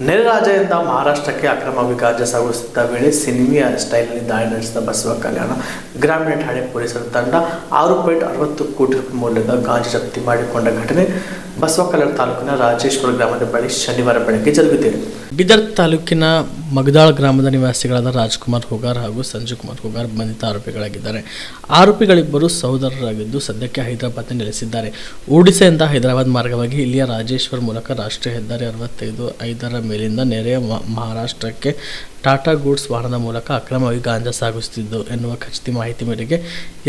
ನೆರೆ ರಾಜ್ಯದಿಂದ ಮಹಾರಾಷ್ಟ್ರಕ್ಕೆ ಅಕ್ರಮವಾಗಿ ಗಾಂಜಾ ಸಾಗಿಸುತ್ತಿದ್ದ ವೇಳೆ ಸಿನಿಮಿಯ ಸ್ಟೈಲ್ನಲ್ಲಿ ದಾಳಿ ನಡೆಸಿದ ಬಸವ ಕಲ್ಯಾಣ, ಗ್ರಾಮೀಣ ಠಾಣೆ ಪೊಲೀಸರ ತಂಡ ಆರು ಪಾಯಿಂಟ್ ಅರವತ್ತು ಕೋಟಿ ರೂಪಾಯಿ ಮೌಲ್ಯದ ಗಾಂಜಾ ಜಪ್ತಿ ಮಾಡಿಕೊಂಡ ಘಟನೆ ಬಸವ ಕಲ್ಯಾಣ ತಾಲೂಕಿನ ರಾಜೇಶ್ವರ ಗ್ರಾಮದ ಬಳಿ ಶನಿವಾರ ಬೆಳಗ್ಗೆ ಜರುಗಿದೆ ಬೀದರ್ ತಾಲೂಕಿನ ಮಗದಾಳ್ ಗ್ರಾಮದ ನಿವಾಸಿಗಳಾದ ರಾಜ್ಕುಮಾರ್ ಹುಗಾರ್ ಹಾಗೂ ಸಂಜಯ್ ಕುಮಾರ್ ಹುಗಾರ್ ಬಂಧಿತ ಆರೋಪಿಗಳಾಗಿದ್ದಾರೆ. ಆರೋಪಿಗಳಿಬ್ಬರು ಸಹೋದರರಾಗಿದ್ದು ಸದ್ಯಕ್ಕೆ ಹೈದರಾಬಾದ್ನ ನೆಲೆಸಿದ್ದಾರೆ. ಒಡಿಶಾದಿಂದ ಹೈದರಾಬಾದ್ ಮಾರ್ಗವಾಗಿ ಇಲ್ಲಿಯ ರಾಜೇಶ್ವರ್ ಮೂಲಕ ರಾಷ್ಟ್ರೀಯ ಹೆದ್ದಾರಿ ಅರವತ್ತೈದು ಐದರ ಮೇಲಿಂದ ನೆರೆಯ ಮಹಾರಾಷ್ಟ್ರಕ್ಕೆ ಟಾಟಾ ಗೂಡ್ಸ್ ವಾಹನದ ಮೂಲಕ ಅಕ್ರಮವಾಗಿ ಗಾಂಜಾ ಸಾಗಿಸುತ್ತಿದ್ದು ಎನ್ನುವ ಖಚಿತ ಮಾಹಿತಿ ಮೇರೆಗೆ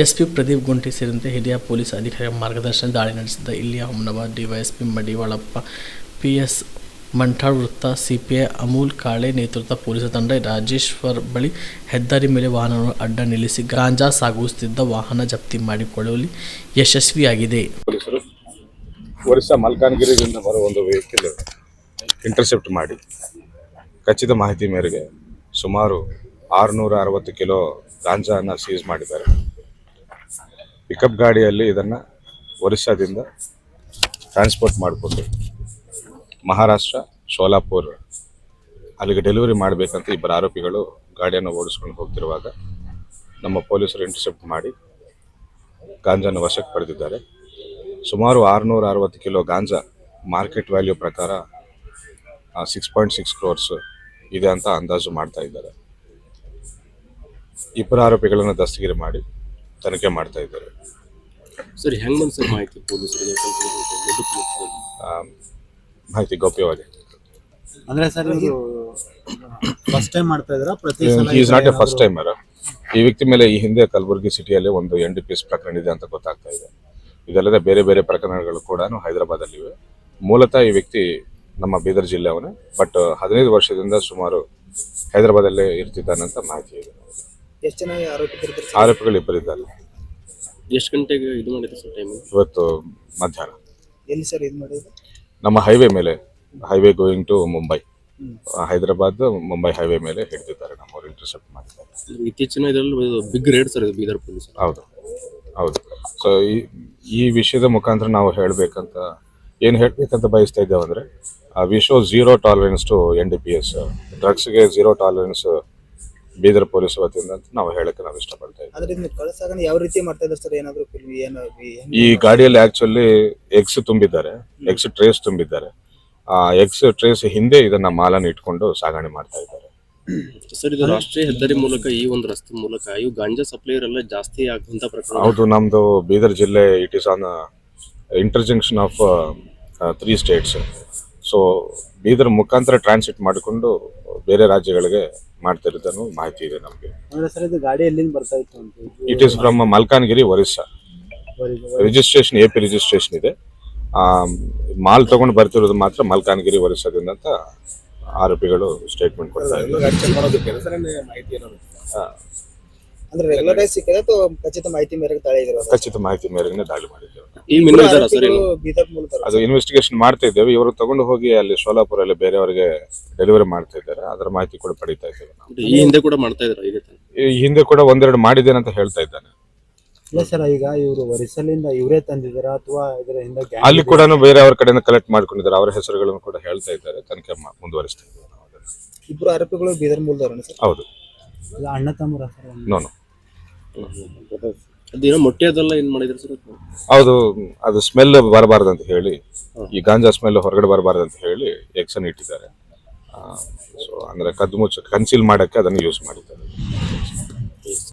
ಎಸ್ಪಿ ಪ್ರದೀಪ್ ಗುಂಟಿ ಸೇರಿದಂತೆ ಹಿರಿಯ ಪೊಲೀಸ್ ಅಧಿಕಾರಿಗಳ ಮಾರ್ಗದರ್ಶನ ದಾಳಿ ನಡೆಸಿದ್ದ ಇಲ್ಲಿಯ Humnabad DYSP Madivalappa P S Manthal ವೃತ್ತ ಸಿಪಿಐ, ಅಮೂಲ್ ಕಾಳೆ ನೇತೃತ್ವ ಪೊಲೀಸ್ ತಂಡ, ರಾಜೇಶ್ವರ್ ಬಳಿ ಹೆದ್ದಾರಿ ಮೇಲೆ ವಾಹನವನ್ನು ಅಡ್ಡ ನಿಲ್ಲಿಸಿ ಗಾಂಜಾ ಸಾಗಿಸುತ್ತಿದ್ದ ವಾಹನ ಜಪ್ತಿ ಮಾಡಿಕೊಳ್ಳುವಲ್ಲಿ ಯಶಸ್ವಿಯಾಗಿದೆ. ಒರಿಸ್ಸಾ ಮಲ್ಕಾನ್ಗಿರಿಯಿಂದ ಬರುವ ಒಂದು ವೆಹಿಕಲ್ ಇಂಟರ್ಸೆಪ್ಟ್ ಮಾಡಿ ಖಚಿತ ಮಾಹಿತಿ ಮೇರೆಗೆ ಸುಮಾರು ಆರುನೂರ ಅರವತ್ತು ಕಿಲೋ ಗಾಂಜಾನ ಸೀಸ್ ಮಾಡಿದ್ದಾರೆ. ಪಿಕಪ್ ಗಾಡಿಯಲ್ಲಿ ಇದನ್ನು ಒರಿಸ್ಸಾದಿಂದ ಟ್ರಾನ್ಸ್ಪೋರ್ಟ್ ಮಾಡಿಕೊಂಡು ಮಹಾರಾಷ್ಟ್ರ ಶೋಲಾಪುರ್ ಅಲ್ಲಿಗೆ ಡೆಲಿವರಿ ಮಾಡಬೇಕಂತ ಇಬ್ಬರು ಆರೋಪಿಗಳು ಗಾಡಿಯನ್ನು ಓಡಿಸ್ಕೊಂಡು ಹೋಗ್ತಿರುವಾಗ ನಮ್ಮ ಪೊಲೀಸರು ಇಂಟರ್ಸೆಪ್ಟ್ ಮಾಡಿ ಗಾಂಜಾನ ವಶಕ್ಕೆ ಪಡೆದಿದ್ದಾರೆ. ಸುಮಾರು ಆರುನೂರ ಅರವತ್ತು ಕಿಲೋ ಗಾಂಜಾ ಮಾರ್ಕೆಟ್ ವ್ಯಾಲ್ಯೂ ಪ್ರಕಾರ ಸಿಕ್ಸ್ ಪಾಯಿಂಟ್ ಸಿಕ್ಸ್ ಕ್ರೋರ್ಸ್ ಇದೆ ಅಂತ ಅಂದಾಜು ಮಾಡ್ತಾ ಇದ್ದಾರೆ. ಇಬ್ಬರು ಆರೋಪಿಗಳನ್ನು ದಸ್ತಗಿರಿ ಮಾಡಿ ತನಿಖೆ ಮಾಡ್ತಾ ಇದ್ದಾರೆ. ಸರ್ ಹೆಂಗ್ ಮಾಹಿತಿ ಪೊಲೀಸರಿಗೆ? ಮಾಹಿತಿ ಗೌಪ್ಯವಾಗಿ ಅಂದ್ರೆ ಸರ್ ಇದು ಫಸ್ಟ್ ಟೈಮ್ ಮಾಡ್ತಾ ಪ್ರತಿ ಸಲ is not a first timer ಈ ವ್ಯಕ್ತಿ ಮೇಲೆ ಈ ಹಿಂದೆ ಕಲಬುರಗಿ ಸಿಟಿಯಲ್ಲಿ ಒಂದು ಎನ್ ಡಿ ಪಿ ಎಸ್ ಪ್ರಕರಣ ಇದೆ ಅಂತ ಗೊತ್ತಾಗ್ತಾ ಇದೆ. ಇದಲ್ಲದೆ ಬೇರೆ ಬೇರೆ ಪ್ರಕರಣಗಳು ಕೂಡ ಹೈದರಾಬಾದಲ್ಲಿವೆ. ಮೂಲತಃ ಈ ವ್ಯಕ್ತಿ ನಮ್ಮ ಬೀದರ್ ಜಿಲ್ಲೆಯವನೇ. ಬಟ್ ಹದಿನೈದು ವರ್ಷದಿಂದ ಸುಮಾರು ಹೈದರಾಬಾದಲ್ಲೇ ಇರ್ತಿದ್ದಾನಂತ ಮಾಹಿತಿ ಇದೆ. ಎಷ್ಟು ಜನ ಆರೋಪಿತರು ಆರೋಪಿಗಳು ಇಬ್ಬರಿದ್ದಾರೆ ಎಷ್ಟು ಗಂಟೆಗೆ ಇದು ಮಾಡಿದ್ರು ಸರ್ ಟೈಮ್ ಇವತ್ತು ಮಧ್ಯಾಹ್ನ. ಎಲ್ಲಿ ಸರ್ ಇದು ಮಾಡಿದ್ರು ನಮ್ಮ ಹೈವೇ ಮೇಲೆ highway going to Mumbai Hyderabad Mumbai highway ಮೇಲೆ ಹಿಡಿದಿದ್ದಾರೆ ನಮ್ಮವ್ರು ಇಂಟರ್ಸೆಪ್ಟ್ ಮಾಡಿದ್ದಾರೆ. ಇತ್ತೀಚಿನ ಇದರಲ್ಲಿ big raid sir Bidar police ಹೌದು ಹೌದು. ಸೊ ಈ ಈ ವಿಷಯದ ಮುಖಾಂತರ ನಾವು ಹೇಳಬೇಕಂತ ಏನು ಹೇಳಬೇಕಂತ ಬಯಸ್ತಾ ಇದ್ದೇವೆ ಅಂದರೆ we show zero tolerance to N D P S ಡ್ರಗ್ಸ್ಗೆ zero tolerance Bidar police ವತಿಯಿಂದ ಅಂತ ನಾವು ಹೇಳಕ್ಕೆ ನಾವು ಇಷ್ಟಪಡ್ತಾ ಇದ್ದೀವಿ. ಯಾವ ರೀತಿ ಮಾಡ್ತಾ ಇದ್ದಾರೆ ಸರ್? ಏನಾದ್ರು ಈ ಗಾಡಿಯಲ್ಲಿ ಆಕ್ಚುಲಿ ಎಗ್ಸ್ ತುಂಬಿದ್ದಾರೆ. ಎಗ್ಸ್ ಟ್ರೇಸ್ ತುಂಬಿದ್ದಾರೆ. ಆ ಎಗ್ಸ್ ಟ್ರೇಸ್ ಹಿಂದೆ ಇದನ್ನ ಮಾಲನ್ನ ಇಟ್ಕೊಂಡು ಸಾಗಣೆ ಮಾಡ್ತಾ ಇದ್ದಾರೆ. ಸರ್ ಇದು ರಾಷ್ಟ್ರೀಯ ಹೆದ್ದಾರಿ ಮೂಲಕ ಈ ಒಂದು ರಸ್ತೆ ಮೂಲಕ ಇವು ಗಾಂಜಾ ಸಪ್ಲೈಯರ್ ಎಲ್ಲ ಜಾಸ್ತಿ ಆಗುವಂತ ಪ್ರಕರಣ. ಹೌದು ನಮ್ದು ಬೀದರ್ ಜಿಲ್ಲೆ it is an interjunction of three states so Bidar ಮುಖಾಂತರ ಟ್ರಾನ್ಸಿಟ್ ಮಾಡಿಕೊಂಡು ಬೇರೆ ರಾಜ್ಯಗಳಿಗೆ ಮಾಡ್ತಿರೋದನ್ನು ಮಾಹಿತಿ ಇದೆ ನಮಗೆ. ಅಂದ್ರೆ ಸರ್ ಇದು ಗಾಡಿ ಎಲ್ಲಿಂದ ಬರ್ತಾ ಇತ್ತು it is from Malkangiri Orissa registration A P registration ಇದೆ. ಆ, ಮಾಲ್ ತಗೊಂಡು ಬರ್ತಿರೋದು ಮಾತ್ರ ಮಲ್ಕಾನಗಿರಿ ವರಿಸದಿಂದ ಅಂತ ಆರೋಪಿಗಳು ಸ್ಟೇಟ್ಮೆಂಟ್ ಕೊಡ್ತಾ ಇದ್ದಾರೆ. ಆ, ಅಂದ್ರೆ ರೆಗ್ಯುಲರ್ ಆಗಿ ಸಿಕ್ಕದೆ ಅಥವಾ ಖಚಿತ ಮಾಹಿತಿ ಮೇರೆಗೆ ತಾಳೆ ಇದ್ರು ಖಚಿತ ಮಾಹಿತಿ ಮೇರೆಗೆ ದಾಳಿ ಮಾಡಿದ್ದೇವೆ. ಅದು ಇನ್ವೆಸ್ಟಿಗೇಷನ್ ಮಾಡ್ತಾ ಇದ್ದೇವೆ. ಇವರು ತಗೊಂಡು ಹೋಗಿ ಅಲ್ಲಿ ಸೋಲಾಪುರಲ್ಲಿ ಬೇರೆಯವರಿಗೆ ಡೆಲಿವರಿ ಮಾಡ್ತಾ ಇದ್ದಾರೆ. ಅದರ ಮಾಹಿತಿ ಕೂಡ ಪಡಿತಾ ಇದ್ದೇವೆ ಈ ಹಿಂದೆ ಕೂಡ ಮಾಡ್ತಾ ಈ ಹಿಂದೆ ಕೂಡ ಒಂದೆರಡು ಮಾಡಿದ್ದೇನೆ ಅಂತ ಹೇಳ್ತಾ ಇದ್ದಾನೆ. ಇಲ್ಲ ಸರ್ ಈಗ ಇವರು ಒರಿಸ್ಸಲಿಂದ ಇವರೇ ತಂದಿದಾರ ಅಥವಾ ಇದರ ಹಿಂದೆ gang ಅಲ್ಲಿ ಕೂಡ ಬೇರೆ ಅವ್ರ ಕಡೆಯಿಂದ ಕಲೆಕ್ಟ್ ಮಾಡ್ಕೊಂಡಿದ್ದಾರೆ ಅವರ ಹೆಸರುಗಳನ್ನು ಕೂಡ ಹೇಳ್ತಾ ಇದ್ದಾರೆ ತನಿಖೆ ಮಾ- ಮುಂದುವರಿಸ್ತಾ ಇದ್ದಾರೆ ನಾವು ಅದನ್ನ. ಇಬ್ರು ಆರೋಪಿಗಳು ಬೀದರ್ ಮೂಲದವ್ರನ್ನ ಸರ್? ಹೌದು. ಇಲ್ಲ ಅಣ್ಣ ತಮ್ಮರ ಸರ್ ನೋನು ಅದೇನೋ ಮೊಟ್ಟೆ ಅದೆಲ್ಲ ಏನ್ ಮಾಡಿದ್ರು ಸರ್ ಹೌದು ಅದು ಸ್ಮೆಲ್ ಬರಬಾರ್ದು ಅಂತ ಹೇಳಿ ಈ ಗಾಂಜಾ ಸ್ಮೆಲ್ ಹೊರಗಡೆ ಬರಬಾರ್ದು ಅಂತ ಹೇಳಿ ಎಕ್ಸನ್ ಇಟ್ಟಿದ್ದಾರೆ. ಸೊ ಅಂದ್ರೆ ಕದ್ದು ಮುಚ್ಚ ಕನ್ಸೀಲ್ ಮಾಡಕ್ಕೆ ಅದನ್ನು ಯೂಸ್ ಮಾಡಿದ್ದಾರೆ.